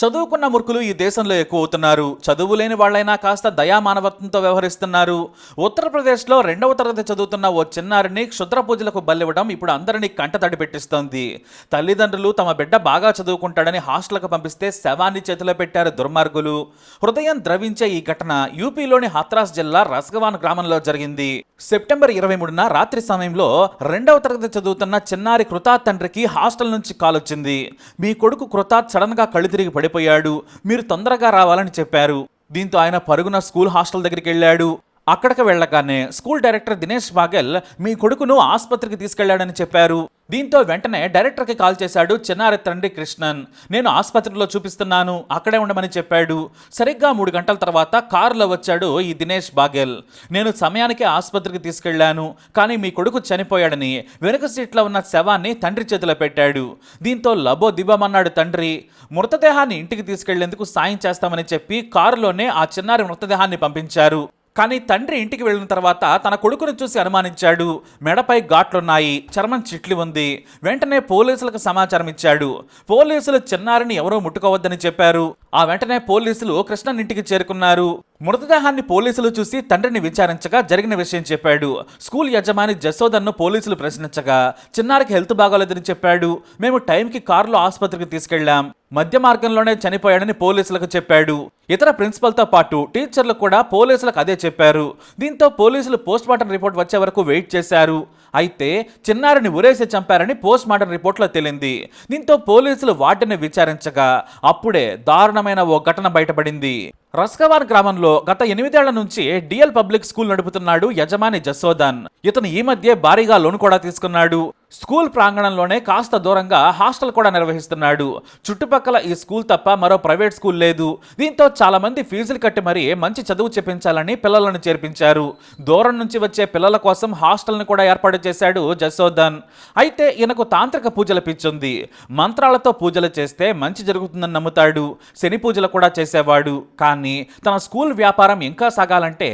చదువుకున్న మురుకులు ఈ దేశంలో ఎక్కువ అవుతున్నారు. చదువు లేని వాళ్ళైనా కాస్త దయా మానవత్వంతో వ్యవహరిస్తున్నారు. ఉత్తరప్రదేశ్లో రెండవ తరగతి చదువుతున్న ఓ చిన్నారిని క్షుద్ర పూజలకు బలివ్వడం ఇప్పుడు అందరినీ కంటతడి పెట్టిస్తోంది. తల్లిదండ్రులు తమ బిడ్డ బాగా చదువుకుంటాడని హాస్టల్కు పంపిస్తే శవాన్ని చేతిలో పెట్టారు దుర్మార్గులు. హృదయం ద్రవించే ఈ ఘటన యూపీలోని హత్రాస్ జిల్లా రస్గవాన్ గ్రామంలో జరిగింది. సెప్టెంబర్ ఇరవై మూడున రాత్రి సమయంలో రెండవ తరగతి చదువుతున్న చిన్నారి కృతాత్ తండ్రికి హాస్టల్ నుంచి కాలొచ్చింది. మీ కొడుకు కృతాత్ సడన్గా కళ్ళు తిరిగి పడి వెళ్ళిపోయాడు. మీరు తొందరగా రావాలని చెప్పారు. దీంతో ఆయన పరుగున స్కూల్ హాస్టల్ దగ్గరికి వెళ్ళాడు. అక్కడికి వెళ్ళగానే స్కూల్ డైరెక్టర్ దినేష్ బాగెల్ మీ కొడుకును ఆసుపత్రికి తీసుకెళ్ళాడని చెప్పారు. దీంతో వెంటనే డైరెక్టర్కి కాల్ చేశాడు చిన్నారి తండ్రి కృష్ణన్. నేను ఆసుపత్రిలో చూపిస్తున్నాను అక్కడే ఉండమని చెప్పాడు. సరిగ్గా మూడు గంటల తర్వాత కారులో వచ్చాడు ఈ దినేష్ బాగెల్. నేను సమయానికి ఆసుపత్రికి తీసుకెళ్ళాను కానీ మీ కొడుకు చనిపోయాడని వెనుక సీట్లో ఉన్న శవాన్ని తండ్రి చేతిలో పెట్టాడు. దీంతో లబో దిబమన్నాడు తండ్రి. మృతదేహాన్ని ఇంటికి తీసుకెళ్ళేందుకు సాయం చేస్తామని చెప్పి కారులోనే ఆ చిన్నారి మృతదేహాన్ని పంపించారు. కానీ తండ్రి ఇంటికి వెళ్ళిన తర్వాత తన కొడుకును చూసి అనుమానించాడు. మెడపై ఘాట్లున్నాయి. చర్మం చిట్లి ఉంది. వెంటనే పోలీసులకు సమాచారం ఇచ్చాడు. పోలీసులు చిన్నారిని ఎవరో ముట్టుకోవద్దని చెప్పారు. ఆ వెంటనే పోలీసులు కృష్ణన్ ఇంటికి చేరుకున్నారు. మృతదేహాన్ని పోలీసులు చూసి తండ్రిని విచారించగా జరిగిన విషయం చెప్పాడు. స్కూల్ యజమాని జశోదన్ను పోలీసులు ప్రశ్నించగా చిన్నారికి హెల్త్ బాగోలేదని చెప్పాడు. మేము టైంకి కారులో ఆసుపత్రికి తీసుకెళ్ళాం మధ్య మార్గంలోనే చనిపోయాడని పోలీసులకు చెప్పాడు. ఇతర ప్రిన్సిపల్తో పాటు టీచర్లు కూడా పోలీసులకు అదే చెప్పారు. దీంతో పోలీసులు పోస్ట్మార్టం రిపోర్ట్ వచ్చే వరకు వెయిట్ చేశారు. అయితే చిన్నారిని ఉరేసి చంపారని పోస్ట్ మార్టం రిపోర్ట్లో తేలింది. దీంతో పోలీసులు వాటిని విచారించగా అప్పుడే దారుణమైన ఓ ఘటన బయటపడింది. రస్కవార్ గ్రామంలో గత ఎనిమిదేళ్ళ నుంచి డిఎల్ పబ్లిక్ స్కూల్ నడుపుతున్నాడు యజమాని జసోదన్. ఇతను ఈ మధ్య భారీగా లోన్ కూడా తీసుకున్నాడు. స్కూల్ ప్రాంగణంలోనే కాస్త దూరంగా హాస్టల్ కూడా నిర్వహిస్తున్నాడు. చుట్టుపక్కల ఈ స్కూల్ తప్ప మరో ప్రైవేట్ స్కూల్ లేదు. దీంతో చాలామంది ఫీజులు కట్టి మరీ మంచి చదువు చెప్పించాలని పిల్లలను చేర్పించారు. దూరం నుంచి వచ్చే పిల్లల కోసం హాస్టల్ని కూడా ఏర్పాటు చేశాడు జసోదన్ అయితే ఈయనకు తాంత్రిక పూజల పిచ్చుంది. మంత్రాలతో పూజలు చేస్తే మంచి జరుగుతుందని నమ్ముతాడు. శని పూజలు కూడా చేసేవాడు. కానీ తన స్కూల్ వ్యాపారం ఇంకా సాగాలంటే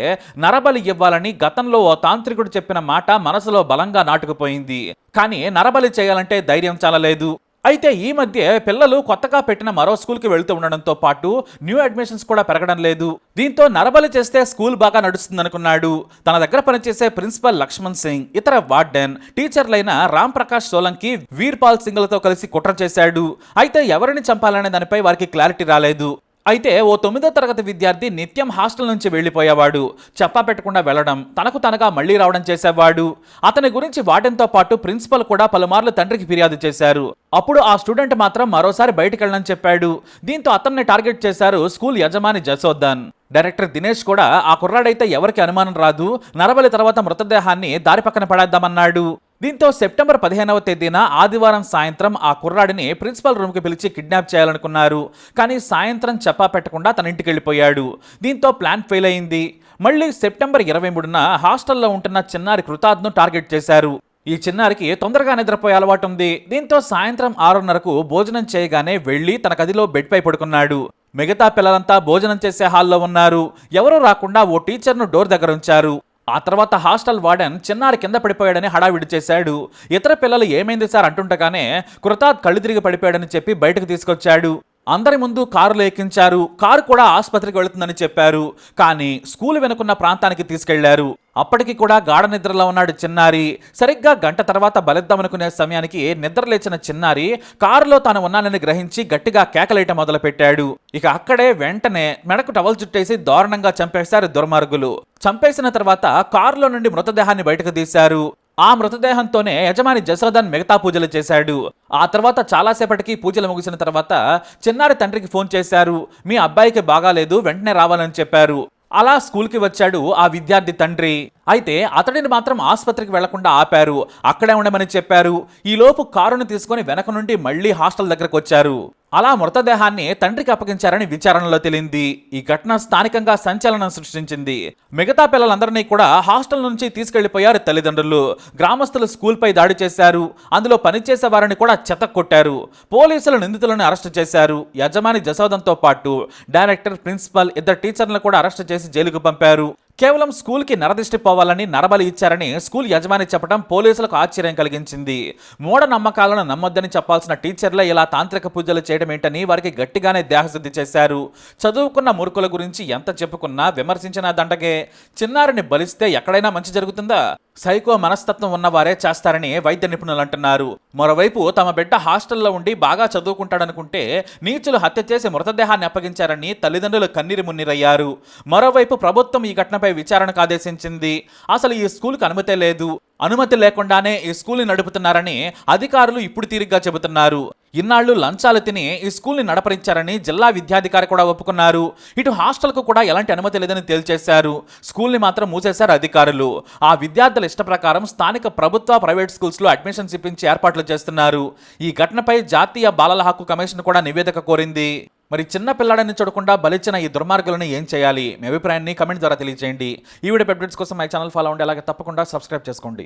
నరబలి ఇవ్వాలని గతంలో ఓ తాంత్రికుడు చెప్పిన మాట మనసులో బలంగా నాటుకుపోయింది. కానీ నరబలి చేయాలంటే ధైర్యం చాలలేదు అయితే ఈ మధ్య పిల్లలు కొత్తగా పెట్టిన మరో స్కూల్కి వెళ్తూ ఉండడంతో పాటు న్యూ అడ్మిషన్స్ కూడా పెరగడం లేదు. దీంతో నరబలి చేస్తే స్కూల్ బాగా నడుస్తుందనుకున్నాడు. తన దగ్గర పనిచేసే ప్రిన్సిపల్ లక్ష్మణ్ సింగ్ ఇతర వార్డెన్ టీచర్లైన రామ్ ప్రకాష్ సోలంకి వీర్పాల్ సింగ్లతో కలిసి కుట్ర చేశాడు. అయితే ఎవరిని చంపాలనే దానిపై వారికి క్లారిటీ రాలేదు. అయితే ఓ తొమ్మిదో తరగతి విద్యార్థి నిత్యం హాస్టల్ నుంచి వెళ్ళిపోయేవాడు. చెప్పా పెట్టకుండా వెళ్ళడం తనకు తనగా మళ్ళీ రావడం చేసేవాడు. అతని గురించి వాటంతో పాటు ప్రిన్సిపల్ కూడా పలుమార్లు తండ్రికి ఫిర్యాదు చేశారు. అప్పుడు ఆ స్టూడెంట్ మాత్రం మరోసారి బయటికి వెళ్ళని చెప్పాడు. దీంతో అతన్ని టార్గెట్ చేశారు స్కూల్ యజమాని జసోద్దన్. డైరెక్టర్ దినేష్ కూడా ఆ కుర్రాడైతే ఎవరికి అనుమానం రాదు. నరబలి తర్వాత మృతదేహాన్ని దారి పక్కన పడేద్దామన్నాడు. దీంతో సెప్టెంబర్ పదిహేనవ తేదీన ఆదివారం సాయంత్రం ఆ కుర్రాడిని ప్రిన్సిపల్ రూమ్కి పిలిచి కిడ్నాప్ చేయాలనుకున్నారు. కానీ సాయంత్రం చెప్పా పెట్టకుండా తన ఇంటికి వెళ్ళిపోయాడు. దీంతో ప్లాన్ ఫెయిల్ అయింది. మళ్ళీ సెప్టెంబర్ ఇరవై మూడున హాస్టల్లో ఉంటున్న చిన్నారి కృతాజ్ను టార్గెట్ చేశారు. ఈ చిన్నారికి తొందరగా నిద్రపోయే అలవాటు ఉంది. దీంతో సాయంత్రం ఆరున్నరకు భోజనం చేయగానే వెళ్ళి తన గదిలో బెడ్పై పడుకున్నాడు. మిగతా పిల్లలంతా భోజనం చేసే హాల్లో ఉన్నారు. ఎవరూ రాకుండా ఓ టీచర్ను డోర్ దగ్గర ఉంచారు. ఆ తర్వాత హాస్టల్ వార్డెన్ చిన్నారి కింద పడిపోయాడని హడావిడి చేశాడు. ఇతర పిల్లలు ఏమైంది సార్ అంటుండగానే కృతాత్ కళ్ళు తిరిగి పడిపోయాడని చెప్పి బయటకు తీసుకొచ్చాడు. అందరి ముందు కారులు ఎక్కించారు. కారు కూడా ఆసుపత్రికి వెళుతుందని చెప్పారు. కానీ స్కూల్ వెనుకున్న ప్రాంతానికి తీసుకెళ్ళారు. అప్పటికి కూడా గాఢ నిద్రలో ఉన్నాడు చిన్నారి. సరిగ్గా గంట తర్వాత బలిద్దామనుకునే సమయానికి నిద్ర లేచిన చిన్నారి కారులో తాను ఉన్నానని గ్రహించి గట్టిగా కేకలేయటం మొదలుపెట్టాడు. ఇక అక్కడే వెంటనే మెడకు టవల్ చుట్టేసి దారుణంగా చంపేశారు దుర్మార్గులు. చంపేసిన తర్వాత కారులో నుండి మృతదేహాన్ని బయటకు తీశారు. ఆ మృతదేహంతోనే యజమాని జసోదన్ మిగతా పూజలు చేశాడు. ఆ తర్వాత చాలాసేపటికి పూజలు ముగిసిన తర్వాత చిన్నారి తండ్రికి ఫోన్ చేశారు. మీ అబ్బాయికి బాగాలేదు వెంటనే రావాలని చెప్పారు. అలా స్కూల్కి వచ్చాడు ఆ విద్యార్థి తండ్రి. అయితే అతడిని మాత్రం ఆసుపత్రికి వెళ్ళకుండా ఆపారు. అక్కడే ఉండమని చెప్పారు. ఈలోపు కారును తీసుకొని వెనక నుండి మళ్ళీ హాస్టల్ దగ్గరకు వచ్చారు. అలా మృతదేహాన్ని తండ్రికి అప్పగించారని విచారణలో తేలింది. ఈ ఘటన స్థానికంగా సంచలనం సృష్టించింది. మిగతా పిల్లలందరినీ కూడా హాస్టల్ నుంచి తీసుకెళ్ళిపోయారు తల్లిదండ్రులు. గ్రామస్తులు స్కూల్పై దాడి చేశారు. అందులో పనిచేసే వారిని కూడా చెత్త కొట్టారు. పోలీసులు నిందితులను అరెస్టు చేశారు. యజమాని జసోదంతో పాటు డైరెక్టర్ ప్రిన్సిపల్ ఇద్దరు టీచర్లను కూడా అరెస్టు చేసి జైలుకు పంపారు. కేవలం స్కూల్కి నరదిష్టి పోవాలని నరబలి ఇచ్చారని స్కూల్ యజమాని చెప్పడం పోలీసులకు ఆశ్చర్యం కలిగించింది. మూఢనమ్మకాలను నమ్మొద్దని చెప్పాల్సిన టీచర్లే ఇలా తాంత్రిక పూజలు చేయడం ఏంటని వారికి గట్టిగానే దేహశుద్ధి చేశారు. చదువుకున్న మూర్ఖుల గురించి ఎంత చెప్పుకున్నా విమర్శించిన దండగే చిన్నారిని బలిస్తే ఎక్కడైనా మంచి జరుగుతుందా? సైకో మనస్తత్వం ఉన్నవారే చేస్తారని వైద్య నిపుణులు అంటున్నారు. మరోవైపు తమ బిడ్డ హాస్టల్లో ఉండి బాగా చదువుకుంటాడనుకుంటే నీచులు హత్య చేసి మృతదేహాన్ని అప్పగించారని తల్లిదండ్రులు కన్నీరు మున్నీరయ్యారు. మరోవైపు ప్రభుత్వం ఈ ఘటనపై విచారణకు ఆదేశించింది అసలు ఈ స్కూల్కి అనుమతి లేదు. అనుమతి లేకుండానే ఈ స్కూల్ని నడుపుతున్నారని అధికారులు ఇప్పుడు తీరిగ్గా చెబుతున్నారు. ఇన్నాళ్ళు లంచాలు తిని ఈ స్కూల్ని నడపరించారని జిల్లా విద్యాధికారి కూడా ఒప్పుకున్నారు. ఇటు హాస్టల్కు కూడా ఎలాంటి అనుమతి లేదని తేల్చేశారు. స్కూల్ని మాత్రం మూసేశారు అధికారులు. ఆ విద్యార్థుల ఇష్ట ప్రకారం స్థానిక ప్రభుత్వ ప్రైవేట్ స్కూల్స్లో అడ్మిషన్స్ ఇప్పించి ఏర్పాట్లు చేస్తున్నారు. ఈ ఘటనపై జాతీయ బాలల హక్కు కమిషన్ కూడా నివేదిక కోరింది. మరి చిన్న పిల్లాడని చూడకుండా బలిచ్చిన ఈ దుర్మార్గులను ఏం చేయాలి? మీ అభిప్రాయాన్ని కమెంట్ ద్వారా తెలియజేయండి ఈ వీడియో అప్డేట్స్ కోసం మై ఛానల్ ఫాలో అవ్వండి. అలాగే తప్పకుండా సబ్స్క్రైబ్ చేసుకోండి.